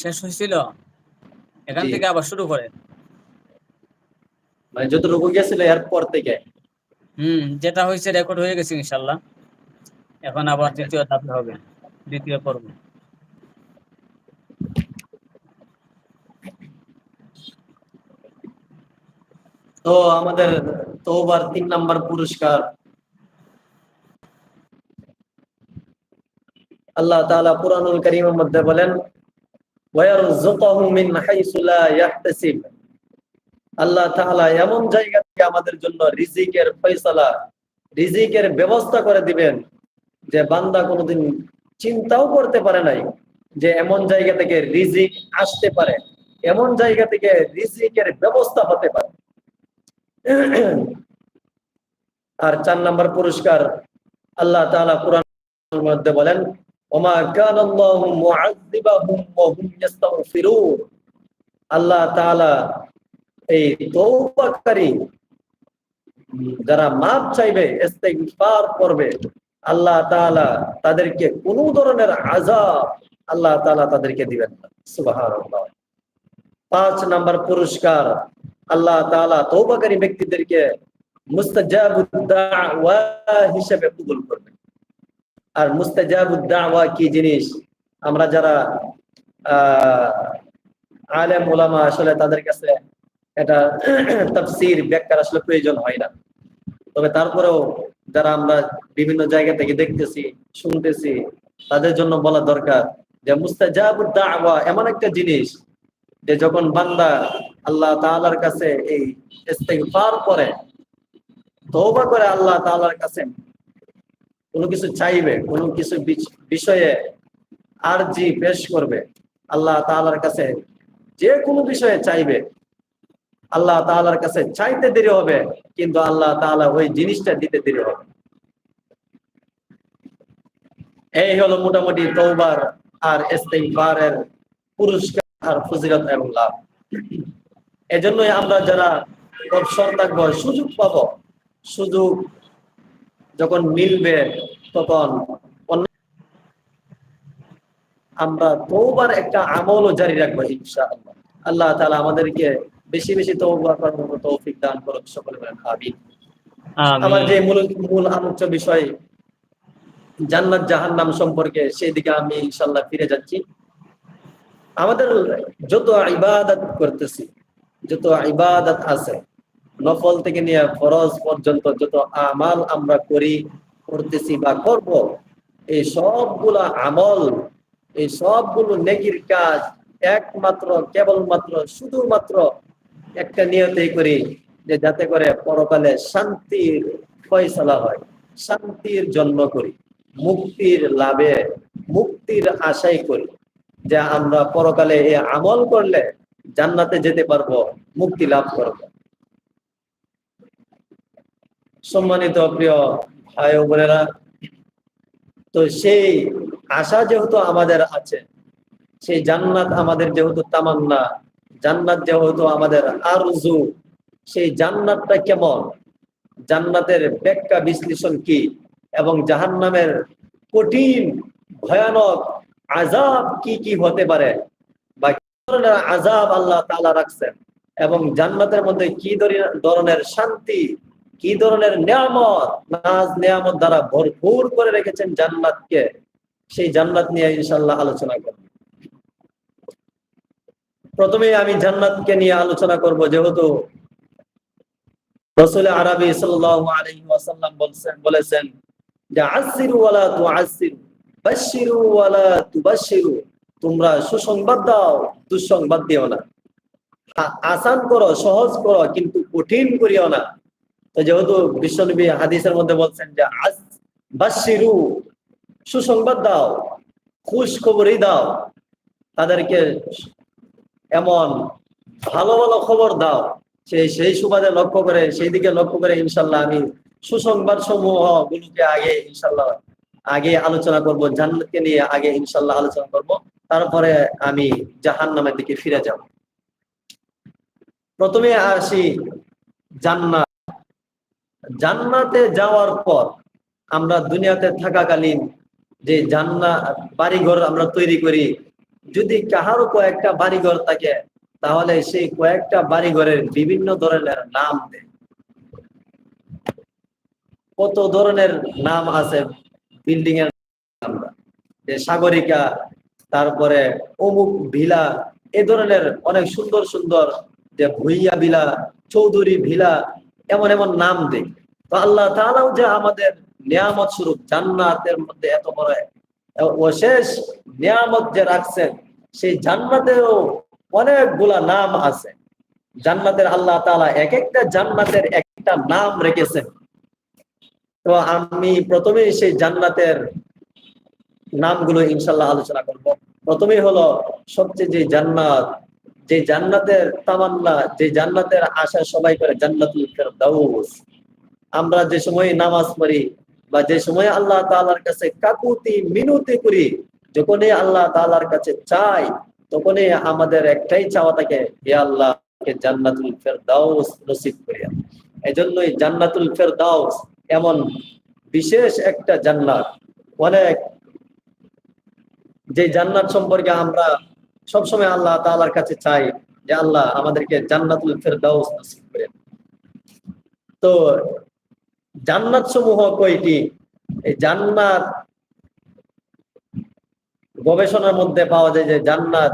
শেষ হয়েছিল? এখান থেকে আবার শুরু করে মানে যতটুকু গেছিল এরপর থেকে। হুম যেটা হয়েছে রেকর্ড হয়ে গেছে ইনশাল্লাহ এখন আবার দ্বিতীয় ধাপে হবে দ্বিতীয় পর্ব। তো আমাদের তোবার তিন নাম্বার পুরস্কার। আল্লাহ তাআলা কুরআনুল কারীমের মধ্যে বলেন আল্লাহ তাআলা এমন জায়গা থেকে আমাদের জন্য রিজিকের ফয়সালা, রিজিকের ব্যবস্থা করে দিবেন যে বান্দা কোনোদিন চিন্তাও করতে পারে নাই যে এমন জায়গা থেকে রিজিক আসতে পারে, এমন জায়গা থেকে রিজিকের ব্যবস্থা হতে পারে। আর চার নাম্বার পুরস্কার আল্লাহ তাআলা কোরআনের মধ্যে বলেন আল্লাহ তাআলা এই তওবাকারী যারা মাপ চাইবে করবে, আল্লাহ তাআলা তাদেরকে কোনো ধরনের আযাব আল্লাহ তাআলা তাদেরকে দিবেন না। পাঁচ নাম্বার পুরস্কার, আল্লাহ তাআলা তওবাকারী ব্যক্তিদেরকে মুস্তাজাবুদ হিসেবে কবুল করবে আর মুস্তাজাবুদ দাওয়া কি জিনিস? আমরা যারা আলেম ওলামা আসলে তাদের কাছে এটা তাফসীর, ব্যাখ্যার আসলে প্রয়োজন হয় না। তবে তারপরেও যারা আমরা বিভিন্ন জায়গা থেকে দেখতেছি, শুনতেছি, তাদের জন্য বলা দরকার যে মুস্তাজাবুদ দাওয়া এমন একটা জিনিস যে যখন বান্দা আল্লাহ তাআলার কাছে এই ইস্তেগফার করে, তওবা করে আল্লাহ তাআলার কাছে কোনো কিছু চাইবে, কোনো কিছু বিষয়ে আরজি পেশ করবে, আল্লাহ তাআলার কাছে যে কোনো বিষয়ে চাইবে। আল্লাহ তাআলার কাছে চাইতে দেরি হবে, কিন্তু আল্লাহ তাআলা ওই জিনিসটা দিতে দেরি হবে। এই হলো মোটামুটি তওবার আর ইস্তেগফারের পুরস্কার আর ফজিলত এবং লাভ। এজন্যই আমরা যারা অবসর থাকব, সুযোগ পাবো, সুযোগ যখন মিলবে তখন আমরা তৌবার একটা আমলও জারি রাখব ইনশাআল্লাহ। আল্লাহ তাআলা আমাদেরকে বেশি বেশি তৌবা করার মতো তৌফিক দান করুন সকলে বলেন আমিন। আমার যে মূল মূল আলোচ্য বিষয় জান্নাত জাহান্নাম সম্পর্কে সেই দিকে আমি ইনশাল্লাহ ফিরে যাচ্ছি। আমাদের যত ইবাদত করতেছি যত ইবাদত আছে নফল থেকে নিয়ে ফরজ পর্যন্ত যত আমাল আমরা করি, করতেছি বা করব, এই সবগুলা আমল, এই সবগুলো নেকির কাজ একমাত্র, কেবলমাত্র, শুধুমাত্র একটা নিয়তেই করি যে যাতে করে পরকালে শান্তির ফয়সালা হয়, শান্তির জন্ম করি, মুক্তির লাভে, মুক্তির আশাই করি যে আমরা পরকালে এই আমল করলে জান্নাতে যেতে পারব, মুক্তি লাভ করব। সম্মানিত প্রিয় ভাই বোনেরা, তো সেই আশা যেহেতু আমাদের আছে, সেই জান্নাত আমাদের যেহেতু তামান্না, জান্নাত যেহেতু আমাদের আরজু, সেই জান্নাতটা কেমন? জান্নাতের ব্যাখ্যা বিশ্লেষণ কি? এবং জাহান্নামের কঠিন, ভয়ানক আজাব কি কি হতে পারে? বা কি ধরনের আজাব আল্লাহ তাআলা রাখছেন? এবং জান্নাতের মধ্যে কি ধরনের শান্তি কি ধরনের নিয়ামত? নাজ নিয়ামত দ্বারা ভরপুর করে রেখেছেন জান্নাতকে, সেই জান্নাত নিয়ে ইনশাল্লাহ আলোচনা করব। প্রথমে আমি জান্নাতকে নিয়ে আলোচনা করব, যেহেতু রসুল আরবি ওয়াসাল্লাম বলছেন, বলেছেন যে আসিরু ওয়ালা তুআসিরু বাশিরু ওয়ালা তুবাশিরু তোমরা সুসংবাদ দাও, দুঃসংবাদ দিও না। আসান করো, সহজ করো, কিন্তু কঠিন করিও না। যেহেতু বিশ্বনবী হাদিসের মধ্যে বলছেন যে আজ বাশিরু সুসংবাদ দাও, খুশ খবরই দাও, তাদেরকে এমন ভালো ভালো খবর দাও সেই সেই সুবাদে লক্ষ্য করে, সেই দিকে লক্ষ্য করে ইনশাল্লাহ আমি সুসংবাদ সমূহ গুলোকে আগে ইনশাল্লাহ, আগে আলোচনা করব, জান্নাতকে নিয়ে আগে ইনশাল্লাহ আলোচনা করব, তারপরে আমি জাহান্নামের দিকে ফিরে যাব। প্রথমে আসি জান্নাত। জান্নাতে যাওয়ার পর আমরা দুনিয়াতে থাকাকালীন যে জান্নাত বাড়িঘর আমরা তৈরি করি, যদি কাহারও কয়েকটা বাড়িঘর থাকে, তাহলে সেই কয়েকটা বাড়িঘরের বিভিন্ন ধরনের নাম দেয়। কত ধরনের নাম আছে বিল্ডিং এর যে সাগরিকা, তারপরে অমুক ভিলা, এ ধরনের অনেক সুন্দর সুন্দর যে ভুইয়া ভিলা, চৌধুরী ভিলা, এমন এমন নাম দেয়। তো আল্লাহ তাআলাও যে আমাদের নিয়ামত স্বরূপ জান্নাতের মধ্যে এত বড় অশেষ নিয়ামত যে রাখছেন, সেই জান্নাতেরও অনেকগুলা নাম আছে। জান্নাতের আল্লাহ তাআলা এক একটা জান্নাতের একটা নাম রেখেছেন। তো আমি প্রথমেই সেই জান্নাতের নামগুলো ইনশাল্লাহ আলোচনা করব। প্রথমেই হলো সবচেয়ে যে জান্নাত, যে জান্নাতের তামান্না, যে জান্নাতের আশা সবাই করে জান্নাতুল ফেরদাউস। আমরা যে সময় নামাজ পড়ি বা যে সময় আল্লাহ তাআলার কাছে কাকুতি মিনতি করি, যখনই আল্লাহ তালার কাছে চাই, তখনই আমাদের একটাই চাওয়া থাকে, হে আল্লাহ জান্নাতুল ফেরদাউস নসিব করিয়া এজন্যই জান্নাতুল ফেরদাউস এমন বিশেষ একটা জান্নাত। অনেক যে জান্নাত সম্পর্কে আমরা সবসময় আল্লাহ তাআলার কাছে চাই, যে আল্লাহ আমাদেরকে জান্নাতুল ফের ফেরদাউস নসিব করেন। তো জান্নাত সমূহ কয়টি? এই জান্নাত গবেষণার মধ্যে পাওয়া যায় যে জান্নাত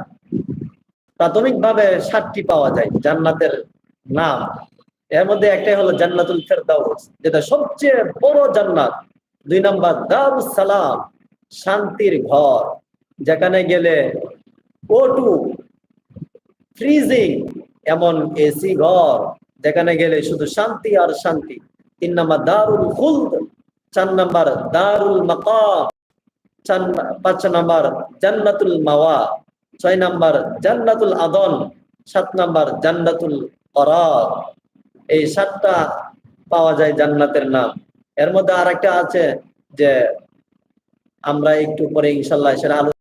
প্রাথমিকভাবে সাতটি পাওয়া যায়, জান্নাতের নাম। এর মধ্যে একটাই হলো জান্নাতুল ফেরদাউস, যেটা সবচেয়ে বড় জান্নাত। দুই নাম্বার দারুস সালাম শান্তির ঘর, যেখানে গেলে ওটু ফ্রিজিং এমন এসি ঘর, যেখানে গেলে শুধু শান্তি আর শান্তি। তিন নাম্বার দারুল খুলদ, চার নাম্বার দারুল চার পাঁচ নাম্বার জান্নাতুল মাওয়া, ছয় নাম্বার জান্নাতুল আদন, সাত নাম্বার জান্নাতুল করার। এই সাতটা পাওয়া যায় জান্নাতের নাম। এর মধ্যে আরেকটা আছে যে আমরা একটু পরে ইনশাল্লাহ সেটা আলো